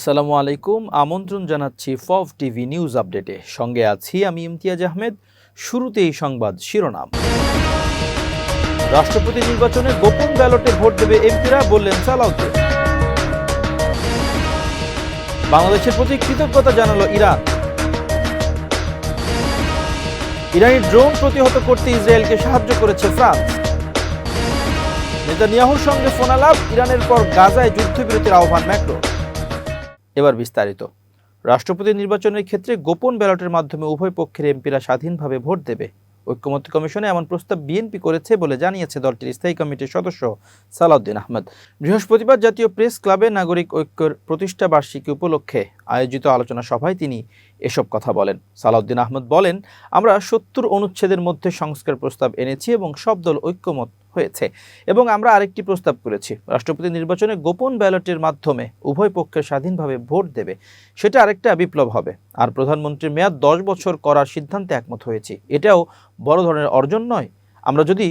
আসসালামু আলাইকুম। আমন্ত্রণ জানাচ্ছি ফভ টিভি নিউজ আপডেটে। সঙ্গে আছি আমি ইমতিয়াজ আহমেদ। শুরুতেই সংবাদ শিরোনাম। রাষ্ট্রপতি নির্বাচনে গোপন ব্যালটে ভোট দেবে এমপিরা বললেন সালাউদ্দিন। বাংলাদেশের প্রতি কৃতজ্ঞতা জানালো ইরান। ইরানি ড্রোন প্রতিহত করতে ইসরায়েলকে সাহায্য করেছে ফ্রান্স। নেতানিয়াহুর সঙ্গে ফোনালাপ, ইরানের পর গাজায় যুদ্ধবিরতির আহ্বান ম্যাক্রো। এবার বিস্তারিত। রাষ্ট্রপতি নির্বাচনের ক্ষেত্রে গোপন ব্যালটের মাধ্যমে উভয় পক্ষের এমপিরা স্বাধীনভাবে ভোট দেবে। ঐক্যমত্য কমিশনে এমন প্রস্তাব বিএনপি করেছে বলে জানিয়েছে দলটির স্থায়ী কমিটির সদস্য সালাউদ্দিন আহমদ। বৃহস্পতিবার জাতীয় প্রেস ক্লাবে নাগরিক ঐক্যের প্রতিষ্ঠা বার্ষিকী উপলক্ষে আয়োজিত আলোচনা সভায় তিনি এসব কথা বলেন। সালাউদ্দিন আহমদ বলেন, আমরা সত্তর অনুচ্ছেদের মধ্যে সংস্কার প্রস্তাব এনেছি এবং সব দল ঐক্যমত হয়েছে। এবং আমরা আরেকটি প্রস্তাব করেছি। রাষ্ট্রপতি নির্বাচনে গোপন ব্যালটের মাধ্যমে উভয় পক্ষে স্বাধীনভাবে ভোট দেবে, সেটা আরেকটা বিপ্লব হবে। আর প্রধানমন্ত্রীর মেয়াদ দশ বছর করার সিদ্ধান্তে একমত হয়েছি। এটাও বড় ধরনের অর্জন নয়। আমরা যদি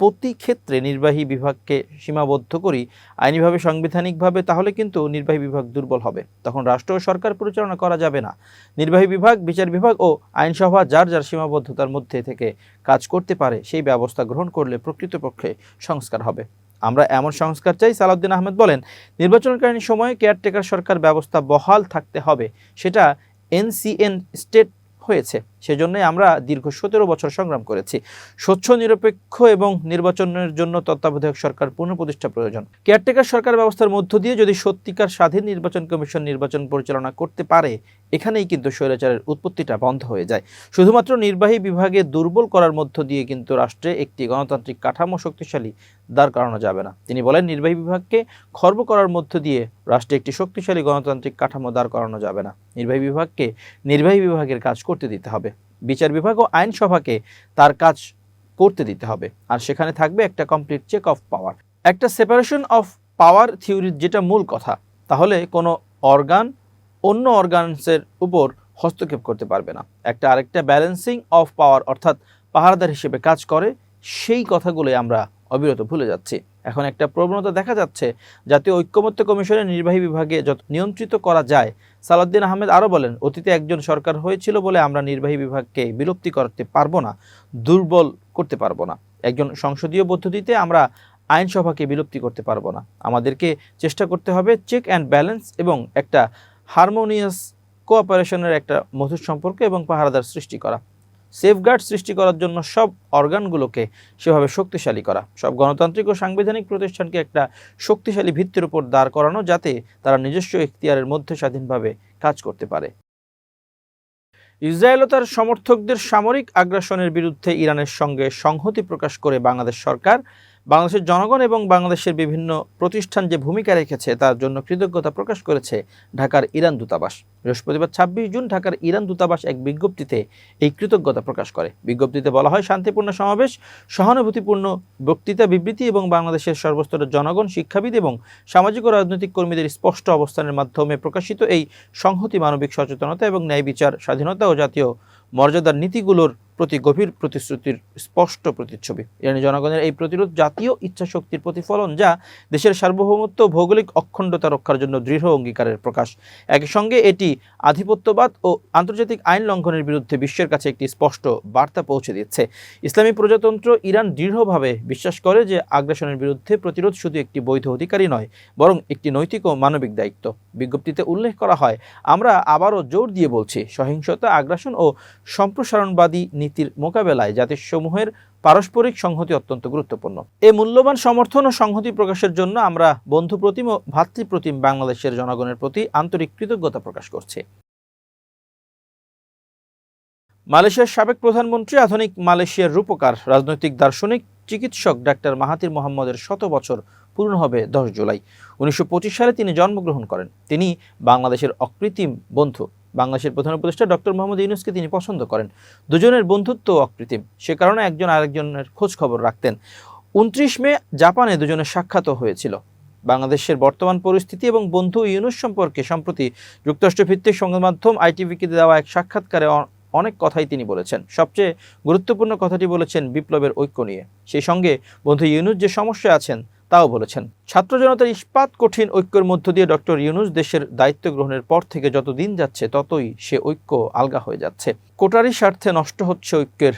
প্রতি ক্ষেত্রে নির্বাহী বিভাগকে সীমাবদ্ধ করি, আইনিভাবে, সাংবিধানিকভাবে, তাহলে কিন্তু নির্বাহী বিভাগ দুর্বল হবে। তখন রাষ্ট্র ও সরকার পরিচালনা করা যাবে না। নির্বাহী বিভাগ, বিচার বিভাগ ও আইনসভা যার যার সীমাবদ্ধতার মধ্যে থেকে কাজ করতে পারে, সেই ব্যবস্থা গ্রহণ করলে প্রকৃতপক্ষে সংস্কার হবে। আমরা এমন সংস্কার চাই, সালাউদ্দিন আহমেদ বলেন, নির্বাচনকালীন সময়ে কেয়ারটেকার সরকার ব্যবস্থা বহাল থাকতে হবে, সেটা এনসিএন স্টেট হয়েছে। সেজন্যই আমরা দীর্ঘ সতেরো বছর সংগ্রাম করেছি। স্বচ্ছ, নিরপেক্ষ এবং নির্বাচনের জন্য তত্ত্বাবধায়ক সরকার পুনঃপ্রতিষ্ঠা প্রয়োজন। কেয়ারটেকার সরকার ব্যবস্থার মধ্য দিয়ে যদি সত্যিকার স্বাধীন নির্বাচন কমিশন নির্বাচন পরিচালনা করতে পারে, এখানেই কিন্তু স্বৈরাচারের উৎপত্তিটা বন্ধ হয়ে যায়। শুধুমাত্র নির্বাহী বিভাগে দুর্বল করার মধ্য দিয়ে কিন্তু রাষ্ট্রে একটি গণতান্ত্রিক কাঠামো শক্তিশালী দাঁড় করানো যাবে না। তিনি বলেন, নির্বাহী বিভাগকে খর্ব করার মধ্য দিয়ে রাষ্ট্রে একটি শক্তিশালী গণতান্ত্রিক কাঠামো দাঁড় করানো যাবে না। নির্বাহী বিভাগকে নির্বাহী বিভাগের কাজ করতে দিতে হবে। বিচার বিভাগ ও আইনসভাকে তার কাজ করতে দিতে হবে। আর সেখানে থাকবে একটা কমপ্লিট চেক অফ পাওয়ার একটা সেপারেশন অফ পাওয়ার থিওরির যেটা মূল কথা, তাহলে কোনো অর্গান অন্য অর্গানসের উপর হস্তক্ষেপ করতে পারবে না। একটা আরেকটা ব্যালেন্সিং অফ পাওয়ার অর্থাৎ পাহারাদার হিসেবে কাজ করে, সেই কথাগুলোই আমরা অবিরত ভুলে যাচ্ছি। এখন একটা প্রবণতা দেখা যাচ্ছে, জাতীয় ঐক্যমত্য কমিশনের নির্বাহী বিভাগে যত নিয়ন্ত্রিত করা যায়, সালাউদ্দিন আহমেদ আরও বলেন, অতীতে একজন সরকার হয়েছিল বলে আমরা নির্বাহী বিভাগকে বিলুপ্তি করতে পারব না, দুর্বল করতে পারব না। একজন সংসদীয় পদ্ধতিতে আমরা আইনসভাকে বিলুপ্তি করতে পারব না। আমাদেরকে চেষ্টা করতে হবে চেক অ্যান্ড ব্যালেন্স এবং একটা হারমোনিয়াস কোঅপারেশনের একটা মধুর সম্পর্ক এবং পাহারাদার সৃষ্টি করা। সেফগার্ড সৃষ্টি করার জন্য সব অর্গানগুলোকে সেভাবে শক্তিশালী করা। সব গণতান্ত্রিক ও সাংবিধানিক প্রতিষ্ঠানকে একটা শক্তিশালী ভিত্তির উপর দাঁড় করানো যাতে তারা নিজস্ব এখতিয়ারের মধ্যে স্বাধীনভাবে কাজ করতে পারে। ইসরায়েল তার সমর্থকদের সামরিক আগ্রাসনের বিরুদ্ধে ইরানের সঙ্গে সংহতি প্রকাশ করে বাংলাদেশ সরকার বাংলাদেশের জনগণ এবং বাংলাদেশের বিভিন্ন প্রতিষ্ঠান যে ভূমিকা রেখেছে, তার জন্য কৃতজ্ঞতা প্রকাশ করেছে ঢাকার ইরান দূতাবাস। বৃহস্পতিবার ছাব্বিশ জুন ঢাকার ইরান দূতাবাস এক বিজ্ঞপ্তিতে এই কৃতজ্ঞতা প্রকাশ করে। বিজ্ঞপ্তিতে বলা হয়, শান্তিপূর্ণ সমাবেশ, সহানুভূতিপূর্ণ বক্তৃতা, বিবৃতি এবং বাংলাদেশের সর্বস্তরের জনগণ, শিক্ষাবিদ এবং সামাজিক ও রাজনৈতিক কর্মীদের স্পষ্ট অবস্থানের মাধ্যমে প্রকাশিত এই সংহতি মানবিক সচেতনতা এবং ন্যায় বিচার, স্বাধীনতা ও জাতীয় মর্যাদার নীতিগুলোর প্রতি গভীর প্রতিশ্রুতির স্পষ্ট প্রতিচ্ছবি। ইরানি জনগণের এই প্রতিরোধ জাতীয় ইচ্ছাশক্তির প্রতিফলন যা দেশের সার্বভৌমত্ব, ভৌগোলিক অখণ্ডতা রক্ষার জন্য দৃঢ় অঙ্গীকারের প্রকাশ। একই সঙ্গে এটি আধিপত্যবাদ ও আন্তর্জাতিক আইন লঙ্ঘনের বিরুদ্ধে বিশ্বের কাছে একটি স্পষ্ট বার্তা পৌঁছে দিচ্ছে। ইসলামী প্রজাতন্ত্র ইরান দৃঢ়ভাবে বিশ্বাস করে যে আগ্রাসনের বিরুদ্ধে প্রতিরোধ শুধু একটি বৈধ অধিকারই নয়, বরং একটি নৈতিক ও মানবিক দায়িত্ব। বিজ্ঞপ্তিতে উল্লেখ করা হয়, আমরা আবারও জোর দিয়ে বলছি, সহিংসতা, আগ্রাসন ও সম্প্রসারণবাদী নীতির মোকাবেলায় জাতিসমূহের পারস্পরিক সংহতি অত্যন্ত গুরুত্বপূর্ণ। এই মূল্যবান সমর্থন ও সংহতি প্রকাশের জন্য আমরা বন্ধুপ্রতিম ও ভাতৃপ্রতিম বাংলাদেশের জনগণের প্রতি আন্তরিক কৃতজ্ঞতা প্রকাশ করছি। মালয়েশিয়ার সাবেক প্রধানমন্ত্রী, আধুনিক মালয়েশিয়ার রূপকার, রাজনৈতিক দার্শনিক চিকিৎসক ডাক্তার মাহাতির মোহাম্মদের শত বছর পূর্ণ হবে দশ জুলাই। উনিশশো পঁচিশ সালে তিনি জন্মগ্রহণ করেন। তিনি বাংলাদেশের অকৃত্রিম বন্ধু। বাংলাদেশের প্রধান উপদেষ্টা ডক্টর মোহাম্মদ ইউনুসকে তিনি পছন্দ করেন। দুজনের বন্ধুত্ব অকৃত্রিম। সে কারণে একজন আরেকজনের খোঁজ খবর রাখতেন। উনত্রিশ মে জাপানে দুজনের সাক্ষাৎও হয়েছিল। বাংলাদেশের বর্তমান পরিস্থিতি এবং বন্ধু ইউনুস সম্পর্কে সম্প্রতি যুক্তরাষ্ট্র ভিত্তিক সংবাদ মাধ্যম আইটিভিকে দেওয়া এক সাক্ষাৎকারে অনেক কথাই তিনি বলেছেন। সবচেয়ে গুরুত্বপূর্ণ কথাটি বলেছেন বিপ্লবের ঐক্য নিয়ে। সেই সঙ্গে বন্ধু ইউনুস যে সমস্যা আছেন তাও বলেছেন ছাত্র জনতার ইস্পাত কঠিন ঐক্যের মধ্য দিয়ে ডক্টর ইউনুস দেশের দায়িত্ব গ্রহণের পর থেকে যত দিন যাচ্ছে, ততই সে ঐক্য আলগা হয়ে যাচ্ছে। কোটারি স্বার্থে নষ্ট হচ্ছে ঐক্যের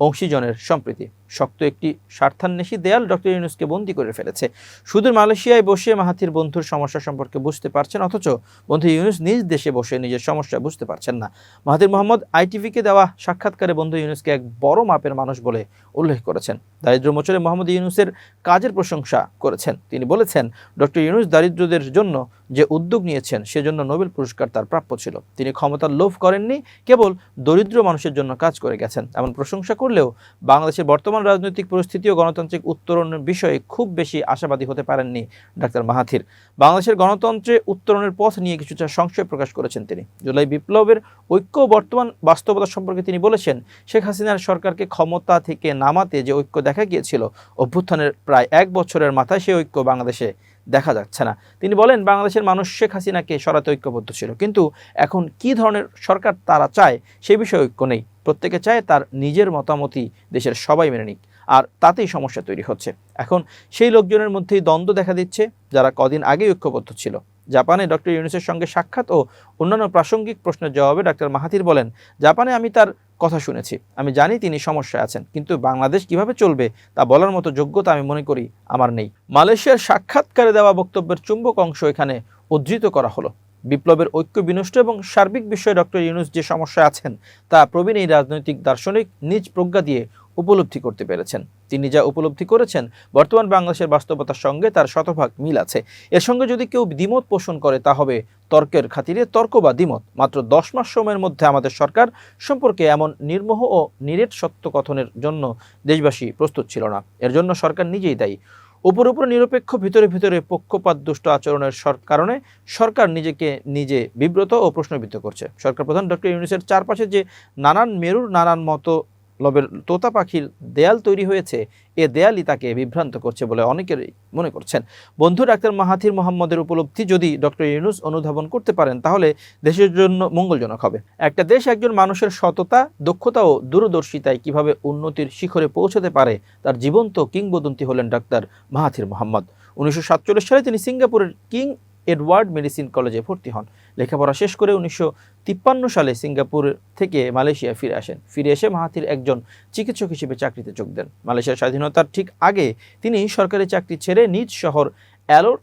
অংশীজনের সম্প্রীতি। শক্ত একটি স্বার্থান্বেষী দেয়াল ডক্টর ইউনুসকে বন্দী করে ফেলেছে। শুধু মালয়েশিয়ায় বসে মাহাথির বন্ধুর সমস্যা সম্পর্কে বুঝতে পারছেন, অথচ বন্ধু ইউনুস নিজ দেশে বসে নিজের সমস্যা বুঝতে পারছেন না। মাহাথির মোহাম্মদ আইটিভিকে দেওয়া সাক্ষাৎকারে বন্ধু ইউনুসকে এক বড় মাপের মানুষ বলে উল্লেখ করেছেন। দারিদ্র মোচনে মোহাম্মদ ইউনুসের কাজের প্রশংসা করেছেন। তিনি বলেছেন, ডক্টর ইউনুস দারিদ্রদের জন্য যে উদ্যোগ নিয়েছেন, সেজন্য নোবেল পুরস্কার তার প্রাপ্য ছিল। তিনি ক্ষমতার লোভ করেননি, কেবল দরিদ্র মানুষের জন্য কাজ করে গেছেন। এমন প্রশংসা করলেও বাংলাদেশের বর্তমান রাজনৈতিক পরিস্থিতি ও গণতান্ত্রিক উত্তরণের বিষয়ে খুব বেশি আশাবাদী হতে পারেননি ডাক্তার মাহাথির। বাংলাদেশের গণতন্ত্রে উত্তরণের পথ নিয়ে কিছুটা সংশয় প্রকাশ করেছেন তিনি। জুলাই বিপ্লবের ঐক্য বর্তমান বাস্তবতা সম্পর্কে তিনি বলেছেন, শেখ হাসিনার সরকারকে ক্ষমতা থেকে নামাতে যে ঐক্য দেখা গিয়েছিল, অভ্যুত্থানের প্রায় এক বছরের মাথায় সেই ঐক্য বাংলাদেশে দেখা যাচ্ছে না। তিনি বলেন, বাংলাদেশের মানুষ শেখ হাসিনাকে সরাতে ঐক্যবদ্ধ ছিল। কিন্তু এখন কি ধরনের সরকার তারা চায় সে বিষয়ে ঐক্য নেই। প্রত্যেকে চায় তার নিজের মতামতই দেশের সবাই মেনে নিক। আর তাতেই সমস্যা তৈরি হচ্ছে। এখন সেই লোকজনের মধ্যেই দ্বন্দ্ব দেখা দিচ্ছে, যারা কদিন আগে ঐক্যবদ্ধ ছিল। জাপানে ডক্টর ইউনুসের সঙ্গে সাক্ষাৎ ও অন্যান্য প্রাসঙ্গিক প্রশ্নের জবাবে ডাক্তার মাহাথির বলেন, জাপানে আমি তার কথা শুনেছি। আমি জানি তিনি সমস্যায় আছেন, কিন্তু বাংলাদেশ কীভাবে চলবে তা বলার মতো যোগ্যতা আমি মনে করি আমার নেই। মালয়েশিয়ার সাক্ষাৎকারে দেওয়া বক্তব্যের চুম্বক অংশ এখানে উদ্ধৃত করা হলো। বিপ্লবের ঐক্য বিনষ্ট এবং সার্বিক বিষয়ে ডক্টর ইউনুস যে সমস্যা আছেন, তা প্রবীণ এই রাজনৈতিক দার্শনিক নিজ প্রজ্ঞা দিয়ে উপলব্ধি করতে পেরেছেন। তিনি যা উপলব্ধি করেছেন, বর্তমান বাংলাদেশের বাস্তবতার সঙ্গে তার শতভাগ মিল আছে। এর সঙ্গে যদি কেউ দ্বিমত পোষণ করে, তা হবে তর্কের খাতিরে তর্ক বা দ্বিমত। মাত্র দশ মাস সময়ের মধ্যে আমাদের সরকার সম্পর্কে এমন নির্মোহ ও নিরেট সত্য কথনের জন্য দেশবাসী প্রস্তুত ছিল না। এর জন্য সরকার নিজেই দায়ী। উপর উপর নিরপেক্ষ, ভিতরে ভিতরে পক্ষপাত দুষ্ট আচরণের কারণে সরকার নিজেকে নিজে বিব্রত ও প্রশ্নবিদ্ধ করছে। সরকার প্রধান ডক্টর ইউনুসের চারপাশে যে নানান মেরুর, নানান মতো লবের তোতা পাখির দেয়াল তৈরি হয়েছে। এ দেয়ালই তাকে বিভ্রান্ত করছে বলে অনেকেরই মনে করছেন। বন্ধু ডাক্তার মাহাথির মোহাম্মদের উপলব্ধি যদি ডক্টর ইউনুস অনুধাবন করতে পারেন, তাহলে দেশের জন্য মঙ্গলজনক হবে। একটা দেশ একজন মানুষের সততা, দক্ষতা ও দূরদর্শিতায় কীভাবে উন্নতির শিখরে পৌঁছতে পারে, তার জীবন্ত কিংবদন্তি হলেন ডাক্তার মাহাথির মোহাম্মদ। উনিশশো সাতচল্লিশ সালে তিনি সিঙ্গাপুরের কিং এডওয়ার্ড মেডিসিন কলেজে ভর্তি হন। লেখাপড়া শেষ করে উনিশশো তিপ্পান্ন সালে সিঙ্গাপুর থেকে মালয়েশিয়া ফিরে আসেন। ফিরে এসে মাহাতির একজন চিকিৎসক হিসেবে চাকরিতে যোগ দেন। মালয়েশিয়ার স্বাধীনতার ঠিক আগে তিনি সরকারি চাকরি ছেড়ে নিজ শহর অ্যালোর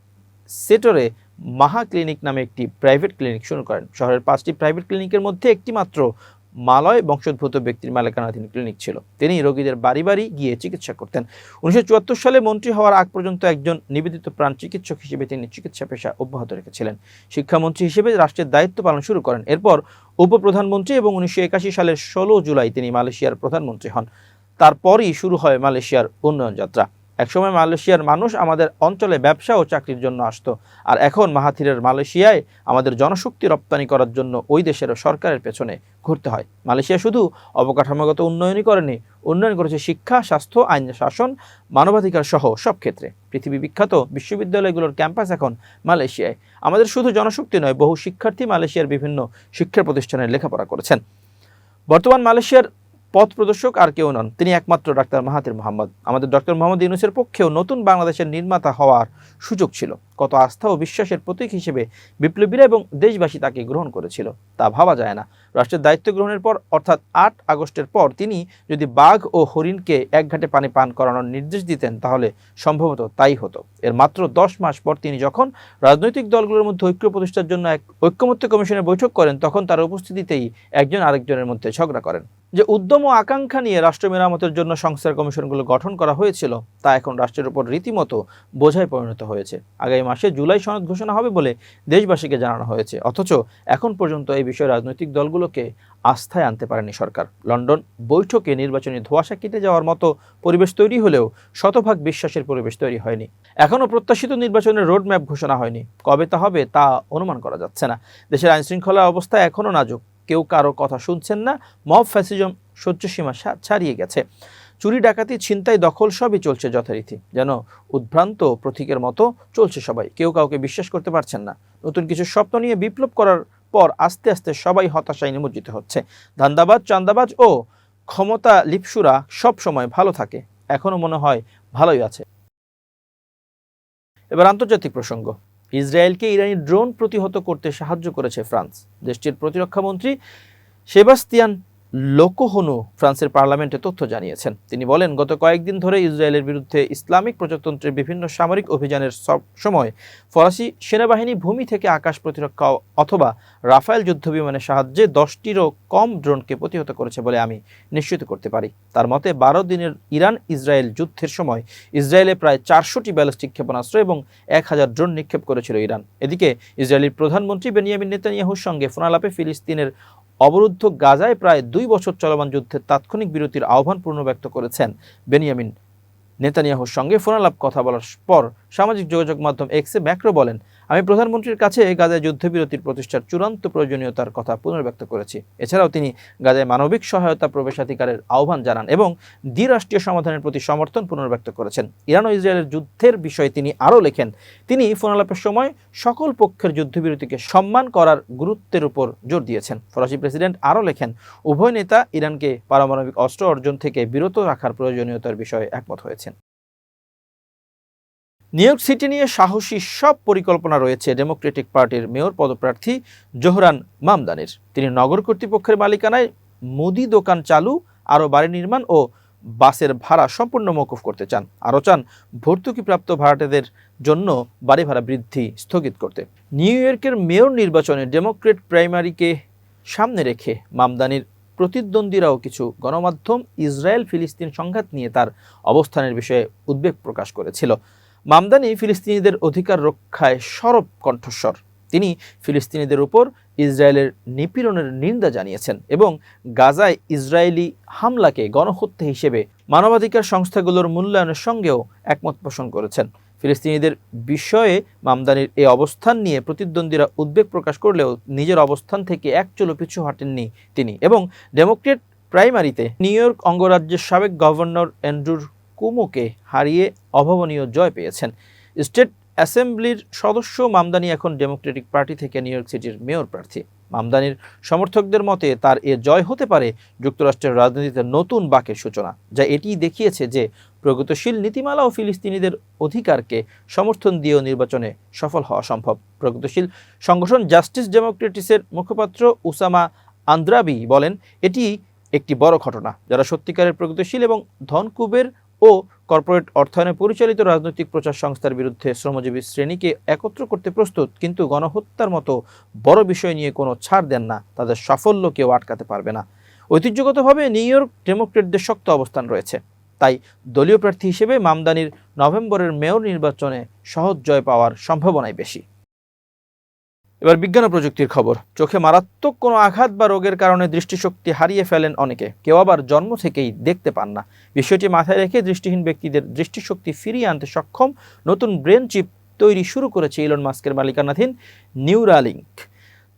সেটরে মাহা ক্লিনিক নামে একটি প্রাইভেট ক্লিনিক শুরু করেন। শহরের পাঁচটি প্রাইভেট ক্লিনিকের মধ্যে একটি মাত্র মালয় বংশোদ্ভূত ব্যক্তির মালিকানাধীন ক্লিনিক ছিল। তিনি রোগীদের বাড়ি বাড়ি গিয়ে চিকিৎসা করতেন। উনিশশো চুয়াত্তর সালে মন্ত্রী হওয়ার আগ পর্যন্ত একজন নিবেদিত প্রাণ চিকিৎসক হিসেবে তিনি চিকিৎসা পেশা অব্যাহত রেখেছিলেন। শিক্ষামন্ত্রী হিসেবে রাষ্ট্রের দায়িত্ব পালন শুরু করেন। এরপর উপপ্রধানমন্ত্রী এবং উনিশশো একাশি সালের ষোলো জুলাই তিনি মালয়েশিয়ার প্রধানমন্ত্রী হন। তারপরই শুরু হয় মালয়েশিয়ার উন্নয়ন যাত্রা। একসময় মালয়েশিয়ার মানুষ আমাদের অঞ্চলে ব্যবসা ও চাকরির জন্য আসতো। আর এখন মাহাথিরের মালয়েশিয়ায় আমাদের জনশক্তি রপ্তানি করার জন্য ওই দেশের সরকারের পেছনে ঘুরতে হয়। মালয়েশিয়া শুধু অবকাঠামোগত উন্নয়নই করেনি, উন্নয়ন করেছে শিক্ষা, স্বাস্থ্য, আইন, শাসন, মানবাধিকার সহ সব ক্ষেত্রে। পৃথিবী বিখ্যাত বিশ্ববিদ্যালয়গুলোর ক্যাম্পাস এখন মালয়েশিয়ায়। আমাদের শুধু জনশক্তি নয়, বহু শিক্ষার্থী মালয়েশিয়ার বিভিন্ন শিক্ষা প্রতিষ্ঠানে লেখাপড়া করেছেন। বর্তমান মালয়েশিয়ার পথ প্রদর্শক আর কেউ নন। তিনি একমাত্র ডাক্তার মাহাতির মোহাম্মদ। আমাদের ডক্টর মোহাম্মদ ইউনুসের পক্ষেও নতুন বাংলাদেশের নির্মাতা হওয়ার সুযোগ ছিল। কত আস্থা ও বিশ্বাসের প্রতীক হিসেবে বিপ্লবীরা এবং দেশবাসী তাকে গ্রহণ করেছিল, তা ভাবা যায় না। রাষ্ট্রের দায়িত্ব গ্রহণের পর, অর্থাৎ আট আগস্টের পর, তিনি যদি বাঘ ও হরিণকে এক ঘাটে পানি পান করানোর নির্দেশ দিতেন, তাহলে সম্ভবত তাই হতো। এর মাত্র দশ মাস পর তিনি যখন রাজনৈতিক দলগুলোর মধ্যে ঐক্য প্রতিষ্ঠার জন্য এক ঐক্যমত্য কমিশনের বৈঠক করেন, তখন তার উপস্থিতিতেই একজন আরেকজনের মধ্যে ঝগড়া করেন। যে উদ্যম ও আকাঙ্ক্ষা নিয়ে রাষ্ট্র মেরামতের জন্য সংস্কার কমিশনগুলো গঠন করা হয়েছিল, তা এখন রাষ্ট্রের উপর রীতিমতো বোঝায় পরিণত হয়েছে। আগামী মাসে জুলাই সনদ ঘোষণা হবে বলে দেশবাসীকে জানানো হয়েছে। অথচ এখন পর্যন্ত এই বিষয়ে রাজনৈতিক দলগুলোকে আস্থায় আনতে পারেনি সরকার। লন্ডন বৈঠকে নির্বাচনী ধোঁয়াশা কেটে যাওয়ার মতো পরিবেশ তৈরি হলেও শতভাগ বিশ্বাসের পরিবেশ তৈরি হয়নি। এখনও প্রত্যাশিত নির্বাচনের রোডম্যাপ ঘোষণা হয়নি। কবে তা হবে তা অনুমান করা যাচ্ছে না। দেশের আইনশৃঙ্খলা অবস্থা এখনও নাজুক। কেউ কারও কথা শুনছেন না। মব ফ্যাসিজম সহ্যসীমা ছাড়িয়ে গেছে। চুরি ডাকাতি, ছিনতাই, দখল সবই চলছে যথারীতি। যেন উদ্ভ্রান্ত প্রতীকের মতো চলছে সবাই। কেউ কাউকে বিশ্বাস করতে পারছেন না। নতুন কিছু স্বপ্ন নিয়ে বিপ্লব করার পর আস্তে আস্তে সবাই হতাশায় নিমজ্জিত হচ্ছে। ধান্দাবাজ চান্দাবাজ ও ক্ষমতা লিপসুরা সব সময় ভালো থাকে। এখনও মনে হয় ভালোই আছে। এবার আন্তর্জাতিক প্রসঙ্গ। ইসরায়েলকে ইরানি ড্রোন প্রতিহত করতে সাহায্য করেছে ফ্রান্স। দেশটির প্রতিরক্ষামন্ত্রী সেবাস্তিয়ান লোকোহনু ফ্রান্সের পার্লামেন্টে তথ্য জানিয়েছেন। তিনি বলেন, গত কয়েকদিন ধরে ইসরায়েলের বিরুদ্ধে ইসলামিক প্রজাতন্ত্রের বিভিন্ন সামরিক অভিযানের সময় ফরাসি সেনাবাহিনী ভূমি থেকে আকাশ প্রতিরক্ষা অথবা রাফায়েল যুদ্ধবিমানের সাহায্যে দশটিরও কম ড্রোনকে প্রতিহত করেছে বলে আমি নিশ্চিত করতে পারি। তার মতে, বারো দিনের ইরান ইসরায়েল যুদ্ধের সময় ইসরায়েলে প্রায় চারশোটি ব্যালিস্টিক ক্ষেপণাস্ত্র এবং এক হাজার ড্রোন নিক্ষেপ করেছিল ইরান। এদিকে, ইসরায়েলের প্রধানমন্ত্রী বেনিয়ামিন নেতানিয়াহুর সঙ্গে ফোনালাপে ফিলিস্তিনের অবরুদ্ধ গাজায় প্রায় দুই বছর চলমান যুদ্ধের তাৎক্ষণিক বিরতির আহ্বান পূর্ণ ব্যক্ত করেছেন বেনিয়ামিন নেতানিয়াহুর সঙ্গে ফোনালাপ কথা বলার পর সামাজিক যোগাযোগ মাধ্যম এক্সে ম্যাক্রো বলেন আমি প্রধানমন্ত্রীর কাছে গাজায় যুদ্ধবিরতির প্রতিষ্ঠার চূড়ান্ত প্রয়োজনীয়তার কথা পুনর্ব্যক্ত করেছি। এছাড়াও তিনি গাজায় মানবিক সহায়তা প্রবেশাধিকারের আহ্বান জানান এবং দ্বিরাষ্ট্রীয় সমাধানের প্রতি সমর্থন পুনর্ব্যক্ত করেছেন। ইরান ও ইসরায়েলের যুদ্ধের বিষয়ে তিনি আরও লেখেন, তিনি ফোনালাপের সময় সকল পক্ষের যুদ্ধবিরতিকে সম্মান করার গুরুত্বের উপর জোর দিয়েছেন। ফরাসি প্রেসিডেন্ট আরও লেখেন, উভয় নেতা ইরানকে পারমাণবিক অস্ত্র অর্জন থেকে বিরত রাখার প্রয়োজনীয়তার বিষয়ে একমত হয়েছেন। নিউ ইয়র্ক সিটি নিয়ে সাহসী সব পরিকল্পনা রয়েছে ডেমোক্রেটিক পার্টির মেয়র পদপ্রার্থী জোহরান মামদানির। তিনি নগর কর্তৃপক্ষের মালিকানায় মুদি দোকান চালু, আরও বাড়ি নির্মাণ ও বাসের ভাড়া সম্পূর্ণ মৌকুফ করতে চান। আরও চান, ভর্তুকিপ্রাপ্ত ভাড়াটেদের জন্য বাড়ি ভাড়া বৃদ্ধি স্থগিত করতে। নিউ ইয়র্কের মেয়র নির্বাচনে ডেমোক্রেট প্রাইমারিকে সামনে রেখে মামদানির প্রতিদ্বন্দ্বীরাও কিছু গণমাধ্যম ইসরায়েল ফিলিস্তিন সংঘাত নিয়ে তার অবস্থানের বিষয়ে উদ্বেগ প্রকাশ করেছিল। মামদানি ফিলিস্তিনিদের অধিকার রক্ষায় সরব কণ্ঠস্বর। তিনি ফিলিস্তিনিদের উপর ইসরায়েলের নিপীড়নের নিন্দা জানিয়েছেন এবং গাজায় ইসরায়েলি হামলাকে গণহত্যা হিসেবে মানবাধিকার সংস্থাগুলোর মূল্যায়নের সঙ্গেও একমত পোষণ করেছেন। ফিলিস্তিনিদের বিষয়ে মামদানির এই অবস্থান নিয়ে প্রতিদ্বন্দ্বীরা উদ্বেগ প্রকাশ করলেও নিজের অবস্থান থেকে এক চলো পিছু হাঁটেননি তিনি এবং ডেমোক্রেট প্রাইমারিতে নিউ ইয়র্ক অঙ্গরাজ্যের সাবেক গভর্নর অ্যান্ড্রুর কুমোকে হারিয়ে অভাবনীয় জয় পেয়েছেন। স্টেট অ্যাসেম্বলির সদস্য মামদানি এখন ডেমোক্রেটিক পার্টি থেকে নিউ ইয়র্ক সিটির মেয়র প্রার্থী। মামদানির সমর্থকদের মতে তার এ জয় হতে পারে যুক্তরাষ্ট্রের রাজনীতিতে নতুন বাকের সূচনা, যা এটি দেখিয়েছে যে প্রগতিশীল নীতিমালা ও ফিলিস্তিনিদের অধিকারকে সমর্থন দিয়েও নির্বাচনে সফল হওয়া সম্ভব। প্রগতিশীল সংগঠন জাস্টিস ডেমোক্রেটিসের মুখপাত্র উসামা আন্দ্রাবি বলেন এটি একটি বড় ঘটনা, যারা সত্যিকারের প্রগতিশীল এবং ধনকুবের ও কর্পোরেট অর্থায়নে পরিচালিত রাজনৈতিক প্রচার সংস্থার বিরুদ্ধে শ্রমজীবী শ্রেণীকে একত্র করতে প্রস্তুত, কিন্তু গণহত্যার মতো বড় বিষয় নিয়ে কোনো ছাড় দেন না। তাদের সাফল্য কেউ আটকাতে পারবে না। ঐতিহ্যগতভাবে নিউ ইয়র্ক ডেমোক্রেটদের শক্ত অবস্থান রয়েছে। তাই দলীয় প্রার্থী হিসেবে মামদানির নভেম্বরের মেয়র নির্বাচনে সহজ জয় পাওয়ার সম্ভাবনাই বেশি। এবার বিজ্ঞান ও প্রযুক্তির খবর। চোখে মারাত্মক কোনো আঘাত বা রোগের কারণে দৃষ্টিশক্তি হারিয়ে ফেলেন অনেকে। কেউ আবার জন্ম থেকেই দেখতে পান না। বিষয়টি মাথায় রেখে দৃষ্টিহীন ব্যক্তিদের দৃষ্টিশক্তি ফিরিয়ে আনতে সক্ষম নতুন ব্রেন চিপ তৈরি শুরু করেছে ইলন মাস্কের মালিকানাধীন নিউরালিঙ্ক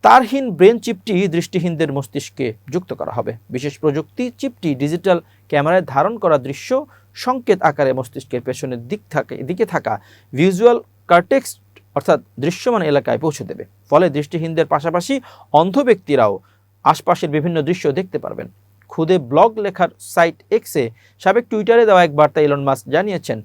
তারহীন ব্রেন চিপটি দৃষ্টিহীনদের মস্তিষ্কে যুক্ত করা হবে। বিশেষ প্রযুক্তি চিপটি ডিজিটাল ক্যামেরায় ধারণ করা দৃশ্য সংকেত আকারে মস্তিষ্কের পেছনের দিক থাকে দিকে থাকা ভিজুয়াল কার্টেক্স অর্থাৎ দৃশ্যমান এলাকায় পৌঁছে দেবে। ফলে দৃষ্টিহীনদের পাশাপাশি অন্ধ ব্যক্তিরাও আশপাশের বিভিন্ন দৃশ্য দেখতে পারবেন। খুদে ব্লগ লেখার সাইট এক্সে সাবেক টুইটারে দেওয়া এক বার্তা ইলন মাস্ক জানিয়েছেন,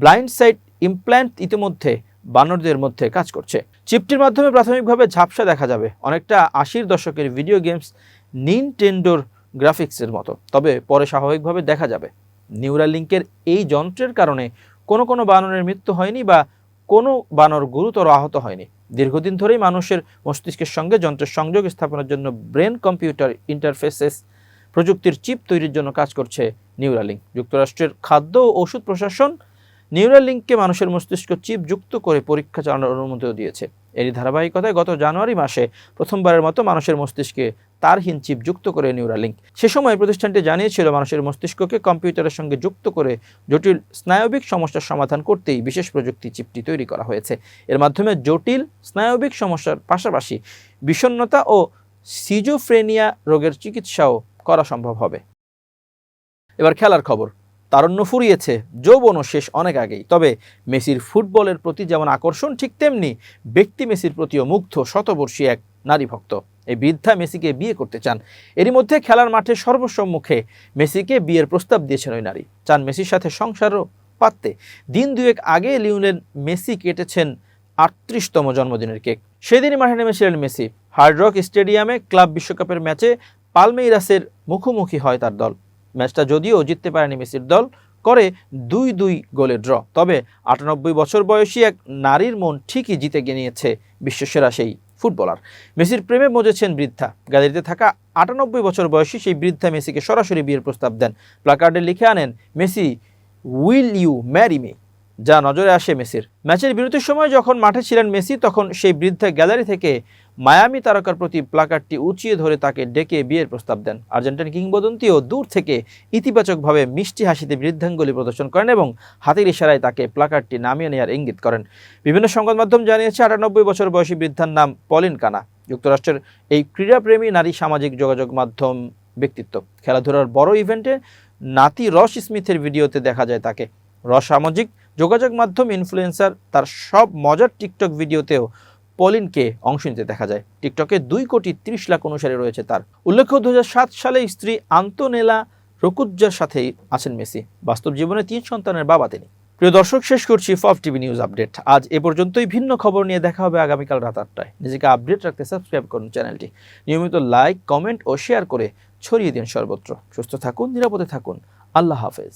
ব্লাইন্ড সাইট ইমপ্ল্যান্ট ইতিমধ্যে বানরদের মধ্যে কাজ করছে। চিপটির মাধ্যমে প্রাথমিকভাবে ঝাপসা দেখা যাবে, অনেকটা আশির দশকের ভিডিও গেমস নিন নিনটেন্ডোর গ্রাফিক্সের মতো। তবে পরে স্বাভাবিকভাবে দেখা যাবে। নিউরালিঙ্কের এই যন্ত্রের কারণে কোনো কোনো বানরের মৃত্যু হয়নি বা কোনো বানর গুরুতর আহত হয়নি। দীর্ঘদিন ধরেই মানুষের মস্তিষ্কের সঙ্গে যন্ত্রের সংযোগ স্থাপনের জন্য ব্রেন কম্পিউটার ইন্টারফেসেস প্রযুক্তির চিপ তৈরির জন্য কাজ করছে নিউরালিং যুক্তরাষ্ট্রের খাদ্য ও ওষুধ প্রশাসন নিউরালিঙ্ককে মানুষের মস্তিষ্ক চিপ যুক্ত করে পরীক্ষা চালানোর অনুমতিও দিয়েছে। এরই ধারাবাহিকতায় গত জানুয়ারি মাসে প্রথমবারের মতো মানুষের মস্তিষ্কে তারহীন চিপ যুক্ত করে নিউরালিঙ্ক সে সময় প্রতিষ্ঠানটি জানিয়েছিল, মানুষের মস্তিষ্ককে কম্পিউটারের সঙ্গে যুক্ত করে জটিল স্নায়বিক সমস্যার সমাধান করতেই বিশেষ প্রযুক্তি চিপটি তৈরি করা হয়েছে। এর মাধ্যমে জটিল স্নায়বিক সমস্যার পাশাপাশি বিষণ্ণতা ও সিজোফ্রেনিয়া রোগের চিকিৎসাও করা সম্ভব হবে। এবার খেলার খবর। তারণ্য ফুরিয়েছে, যৌবনও শেষ অনেক আগেই। তবে মেসির ফুটবলের প্রতি যেমন আকর্ষণ, ঠিক তেমনি ব্যক্তি মেসির প্রতিও মুগ্ধ শতবর্ষী এক নারী ভক্ত। এই বৃদ্ধা মেসিকে বিয়ে করতে চান। এরই মধ্যে খেলার মাঠে সর্বসম্মুখে মেসিকে বিয়ের প্রস্তাব দিয়েছেন ওই নারী। চান মেসির সাথে সংসারও পাততে। দিন দুয়েক আগে লিওনেল মেসি কেটেছেন আটত্রিশতম জন্মদিনের কেক। সেদিনই মাঠে নেমেছিলেন মেসি। হার্ড রক স্টেডিয়ামে ক্লাব বিশ্বকাপের ম্যাচে পালমেইরাসের মুখোমুখি হয় তার দল। ম্যাচটা যদিও জিততে পারেনি মেসির দল, করে দুই দুই গোলে ড্র। তবে আটানব্বই বছর বয়সী এক নারীর মন ঠিকই জিতে নিয়েছে বিশ্বসেরা সেই ফুটবলার। মেসির প্রেমে মজেছেন বৃদ্ধা। গ্যালারিতে থাকা আটানব্বই বছর বয়সী সেই বৃদ্ধা মেসিকে সরাসরি বিয়ের প্রস্তাব দেন। প্লাকার্ডে লিখে আনেন, Messi, will you marry me? যা নজরে আসে মেসির। ম্যাচের বিরতির সময় যখন মাঠে ছিলেন মেসি, তখন সেই বৃদ্ধা গ্যালারি থেকে মায়ামি তারকার প্রতি প্লাকারটি উঁচিয়ে ধরে তাকে ডেকে বিয়ের প্রস্তাব দেন। আর্জেন্টাইন কিংবদন্তিও দূর থেকে ইতিবাচকভাবে মিষ্টি হাসিতে বৃদ্ধাঙ্গুলি প্রদর্শন করেন এবং হাতের ইশারায় তাকে প্লাকারটি নামিয়ে নেওয়ার ইঙ্গিত করেন। বিভিন্ন সংবাদ মাধ্যম জানিয়েছে, আটানব্বই বছর বয়সী বৃদ্ধার নাম পলিন কানা। যুক্তরাষ্ট্রের এই ক্রীড়াপ্রেমী নারী সামাজিক যোগাযোগ মাধ্যম ব্যক্তিত্ব। খেলাধুলার বড় ইভেন্টে নাতি রস স্মিথের ভিডিওতে দেখা যায় তাকে। রস সামাজিক যোগাযোগ মাধ্যম ইনফ্লুয়েন্সার তার সব মজার টিকটক ভিডিওতেও পলিনকে অংশ নিতে দেখা যায়। টিকটকে দুই কোটি ত্রিশ লাখ অনুসারী রয়েছে তার। উল্লেখ্য দু হাজার সাত সালে স্ত্রী আন্তনেলা রকুজ্জার সাথেই আছেন মেসি। বাস্তব জীবনে তিন সন্তানের বাবা তিনি। প্রিয় দর্শক, শেষ করছি ফফ টিভি নিউজ আপডেট। আজ এ পর্যন্তই। ভিন্ন খবর নিয়ে দেখা হবে আগামীকাল রাত আটটায়। নিজেকে আপডেট রাখতে সাবস্ক্রাইব করুন চ্যানেলটি। নিয়মিত লাইক, কমেন্ট ও শেয়ার করে ছড়িয়ে দিন সর্বত্র। সুস্থ থাকুন, নিরাপদে থাকুন। আল্লাহ হাফেজ।